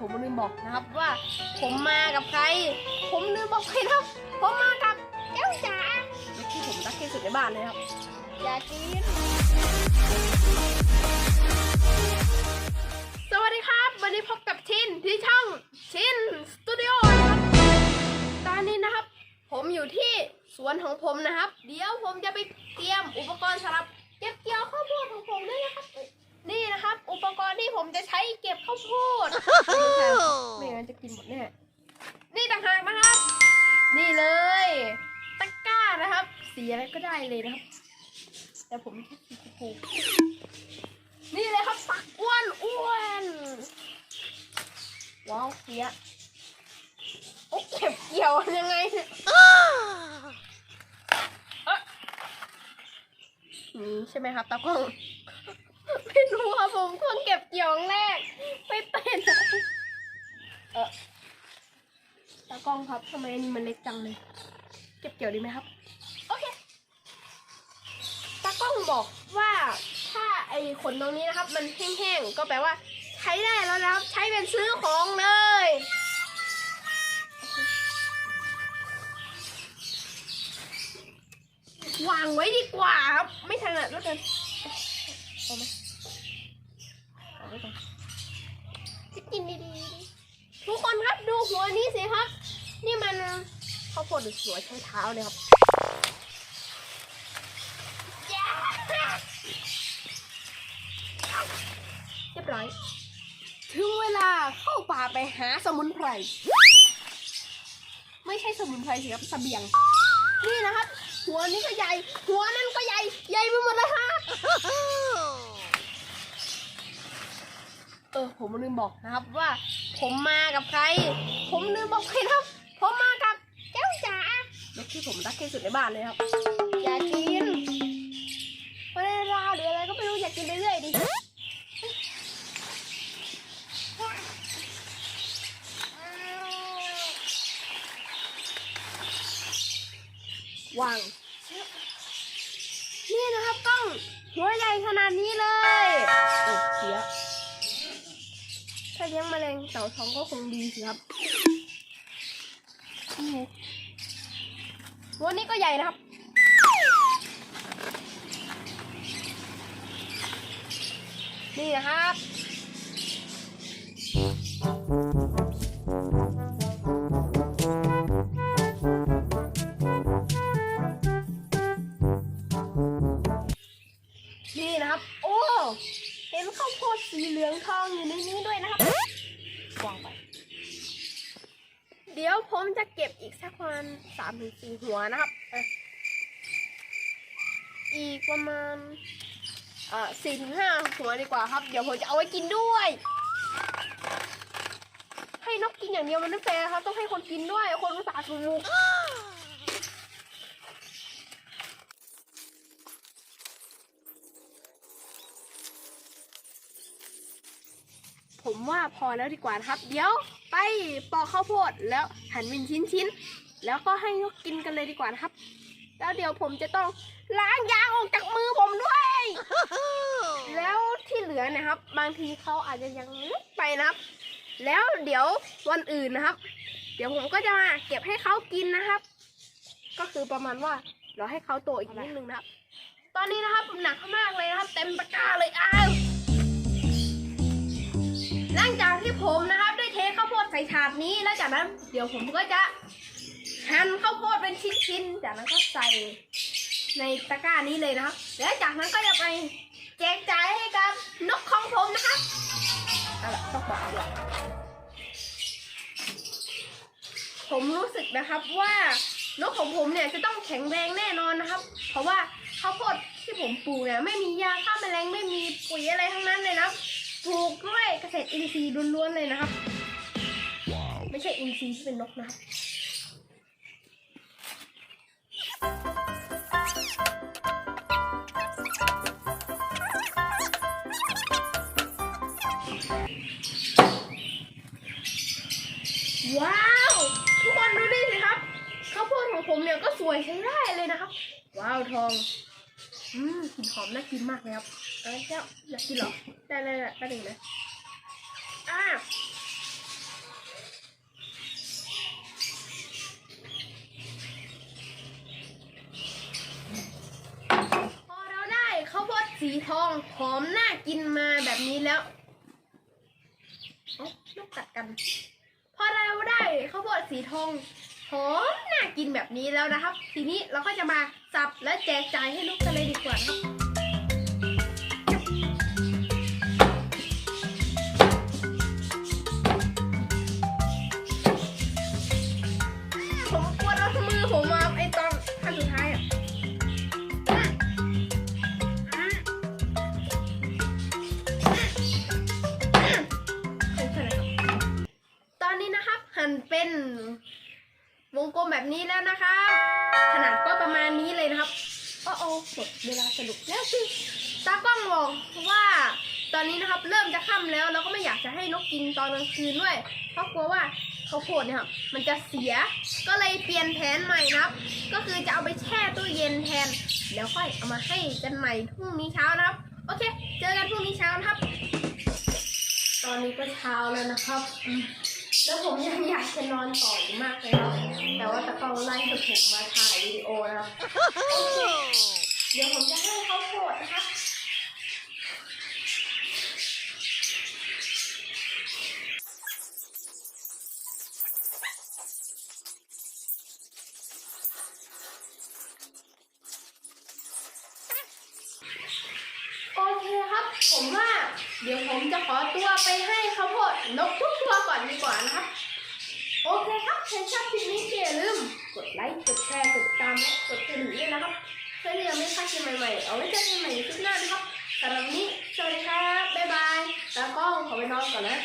ผมลืมบอกนะครับว่าผมมากับใคร ผมลืมบอกไปนะครับ ผมมากับเจ้าจ๋าที่ผมรักที่สุดในบ้านเลยครับ อย่ากิน สวัสดีครับ วันนี้พบกับชินที่ช่องชินสตูดิโอนะครับ ตอนนี้นะครับ ผมอยู่ที่สวนของผมนะครับ เดี๋ยวผมจะไปเตรียมอุปกรณ์สำหรับ เลยนะครับ แต่ผมแค่สีชมพูนี่เลยครับปักอ้วนอ้วนว้าวเสียโอ้เก็บเกี่ยวยังไงเนี่ยเอ๊ะนี่ใช่ไหมครับตากล้องไม่รู้ครับผมเพิ่งเก็บเกี่ยวครั้งแรก ไม่เป็นเออตากล้องครับทำไมอันนี้มันเล็กจังเลย เก็บเกี่ยวดีไหมครับ โอเค ตากล้อง บอกว่าถ้าไอ้ขนตรงนี้นะครับ มันแห้งๆก็แปลว่า ใช้ได้แล้วนะครับ ใช้เป็นซื้อของเลยวางไว้ดีกว่าครับ ไม่ถนัดแล้วกันเอาไหมเอาไว้ก่อนจะกินดีๆทุกคนครับดูหัวนี้สิครับ นี่มันข้าวโพดหรือหัวใช้เท้าเลยครับ เรียบร้อย ถึงเวลาเข้าป่าไปหาสมุนไพร ไม่ใช่สมุนไพรสิครับเสบียง นี่นะครับ หัวนี้ก็ใหญ่ หัวนั่นก็ใหญ่ ใหญ่ไปหมดเลยฮะ เออ ผมลืมบอกนะครับว่า ผมมากับใคร ผมลืมบอกไปนะครับ ผมมากับเจ้าจ๋านกที่ผมรักที่สุดในบ้านเลยครับ อย่ากินเว ลาหรืออะไรก็ไม่รู้อยากกินเรื่อยๆดิวางนี่นะครับกล้องหัวใหญ่ขนาดนี้เลยโอ้เสียถ้าเลี้ยงแมลงเต่าทองก็คงดีสิครับนี่ไงหัวนี้ก็ใหญ่นะครับ นี่นะครับนี่นะครับ โอ้ เห็นข้าวโพดสีเหลืองทองอยู่ในนี้ด้วยนะครับวางไป เดี๋ยวผมจะเก็บอีกสักประมาณสามถึงสี่หัวนะครับ อีกประมาณ เอ่อสี่ถึงห้าหัวดีกว่าครับ เดี๋ยวผมจะเอาไว้กินด้วย ให้นกกินอย่างเดียวมันไม่แฟร์ครับ ต้องให้คนกินด้วย คนอุตส่าห์ถูกผมว่าพอแล้วดีกว่าครับ เดี๋ยวไปปอกข้าวโพดแล้วหั่นเป็นชิ้นๆ แล้วก็ให้นกกินกันเลยดีกว่าครับ แล้วเดี๋ยวผมจะต้องล้างยางออกจากมือผมด้วย แล้วที่เหลือเนะครับ บางทีเขาอาจจะยังเล็กไปนะครับ แล้วเดี๋ยววันอื่นนะครับ เดี๋ยวผมก็จะมาเก็บให้เขากินนะครับ ก็คือประมาณว่าเราให้เขาโตอีกนิดนึงนะครับ ตอนนี้นะครับหนักมากเลยนะครับ เต็มตะกร้าเลยอ้าวหลังจากที่ผมนะครับ ได้เทข้าวโพดใส่ถาดนี้แล้วจากนั้น เดี๋ยวผมก็จะ หั่นข้าวโพดเป็นชิ้นๆ จากนั้นก็ใส่ในตะกร้านี้เลยนะครับ แล้วจากนั้นก็จะไปแจกจ่ายให้กับนกของผมนะครับเอาล่ะต้องบอกเอาล่ะผมรู้สึกนะครับว่านกของผมเนี่ยจะต้องแข็งแรงแน่นอนนะครับ เพราะว่าข้าวโพดที่ผมปลูกเนี่ยไม่มียาฆ่าแมลงไม่มีปุ๋ยอะไรทั้งนั้นเลยนะครับปลูกด้วยเกษตรอินทรีย์ล้วนๆเลยนะครับ Wow. ไม่ใช่อินทรีย์ที่เป็นนกนะครับ ว้าว ทุกคนดูดิสิครับข้าวโพดของผมเนี่ยก็สวยใช้ได้เลยนะครับ ว้าวทองอืมกลิ่นหอมน่ากินมากเลยครับเอ้ยเจ้าอยากกินเหรอได้เลยได้ได้ได้เลยอ่าีทองหอมน่ากินมาแบบนี้แล้วเอ้าลูกกัดกัน พอเราได้ข้าวโพดสีทองหอมน่ากินแบบนี้แล้วนะครับ ทีนี้เราก็จะมาสับและแจกจ่ายให้ลูกกันเลยดีกว่านะครับผมกลัว นี้นะครับ หั่นเป็นวงกลมแบบนี้แล้วนะครับขนาดก็ประมาณนี้เลยนะครับโอ้โอ้หมดเวลาสรุปแล้วสิตากล้องบอกว่าตอนนี้นะครับเริ่มจะค่ำแล้วเราก็ไม่อยากจะให้นกกินตอนกลางคืนด้วย เพราะกลัวว่าข้าวโพดเนี่ยครับมันจะเสียก็เลยเปลี่ยนแผนใหม่นะครับ ก็คือจะเอาไปแช่ตู้เย็นแทน แล้วค่อยเอามาให้กันใหม่พรุ่งนี้เช้านะครับ โอเค เจอกันพรุ่งนี้เช้านะครับ ตอนนี้ก็เช้าแล้วนะครับ แล้วผมยังอยากจะนอนต่ออีกมากเลยครับแต่ว่าตะกล้องไล่ให้ผมมาถ่ายวิดีโอนะครับโอเคเดี๋ยวผมจะให้เขาโกรธนะครับ โอเคครับ ผมว่า เดี๋ยวผมจะขอตัวไปให้ข้าวโพดนกทุกตัวก่อนดีกว่านะครับ โอเคครับใครชอบคลิปนี้อย่าลืมกดไลค์กดแชร์กดติดตามและกดกระดิ่งด้วยนะครับเพื่อที่จะไม่พลาดคลิปใหม่ๆเอาไว้เจอกันใหม่ในคลิปหน้านะครับสำหรับนนี้สวัสดีครับบ๊ายบายแล้วก็ขอไปนอนก่อนนะ